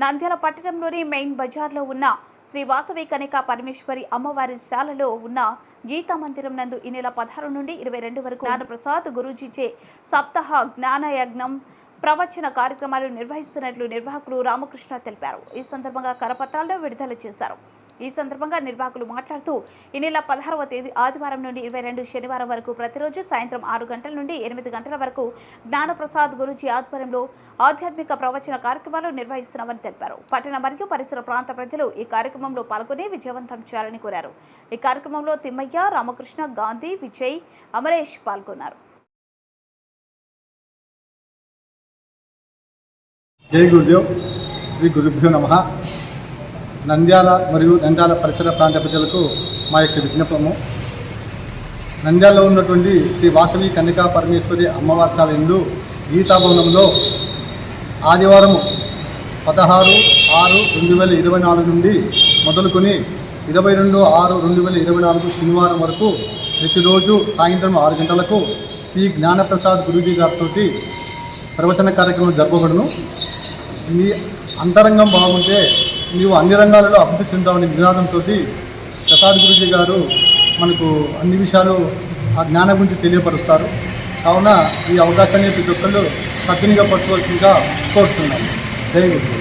నంద్యాల పట్టణంలోని మెయిన్ బజార్లో ఉన్న శ్రీ వాసవి కనిక పరమేశ్వరి అమ్మవారి శాలలో ఉన్న గీతా మందిరం నందు ఈ నెల పదహారు నుండి ఇరవై రెండు వరకు జ్ఞానప్రసాద్ గురూజీచే సప్తాహ జ్ఞానయజ్ఞం ప్రవచన కార్యక్రమాలు నిర్వహిస్తున్నట్లు నిర్వాహకులు రామకృష్ణ తెలిపారు. ఈ సందర్భంగా కరపత్రాలను విడుదల చేశారు. ఈ సందర్భంగా నిర్వాహకులు మాట్లాడుతూ ఈ నెల పదహారవ తేదీ ఆదివారం నుండి ఇరవై రెండు శనివారం వరకు ప్రతిరోజు సాయంత్రం ఆరు గంటల నుండి ఎనిమిది గంటల వరకు జ్ఞానప్రసాద్ గురుజీ ఆధ్వర్యంలో ఆధ్యాత్మిక ప్రవచన కార్యక్రమాలు నిర్వహిస్తున్నామని తెలిపారు. పట్టణ మరియు పరిసర ప్రాంత ప్రజలు ఈ కార్యక్రమంలో పాల్గొని విజయవంతం చేయాలని కోరారు. ఈ కార్యక్రమంలో తిమ్మయ్య రామకృష్ణ గాంధీ విజయ్ అమరేష్ పాల్గొన్నారు. జై గురుదేవ్ శ్రీ గురుభ్యో నమ. నంద్యాల మరియు నంద్యాల పరిసర ప్రాంత ప్రజలకు మా యొక్క విజ్ఞాపము. నంద్యాలలో ఉన్నటువంటి శ్రీ వాసవి కన్నికా పరమేశ్వరి అమ్మవార్షాల ఇందు గీతాభవనంలో ఆదివారం పదహారు ఆరు రెండు వేల ఇరవై నాలుగు నుండి మొదలుకొని ఇరవై రెండు ఆరు రెండు వేల ఇరవై నాలుగు శనివారం వరకు ప్రతిరోజు సాయంత్రం ఆరు గంటలకు శ్రీ జ్ఞానప్రసాద్ గురూజీ గారితో ప్రవచన కార్యక్రమం జరపబడును. ఈ అంతరంగం బాగుంటే నీవు అన్ని రంగాలలో అభివృద్ధి చెందామనే నినాదంతో ప్రసాద్ గురుజీ గారు మనకు అన్ని విషయాలు ఆ జ్ఞానం గురించి తెలియపరుస్తారు. కావున ఈ అవకాశాన్ని ప్రతి ఒక్కళ్ళు సద్వినియోగపరచవలసిందిగా కోరుతున్నాను జై గురు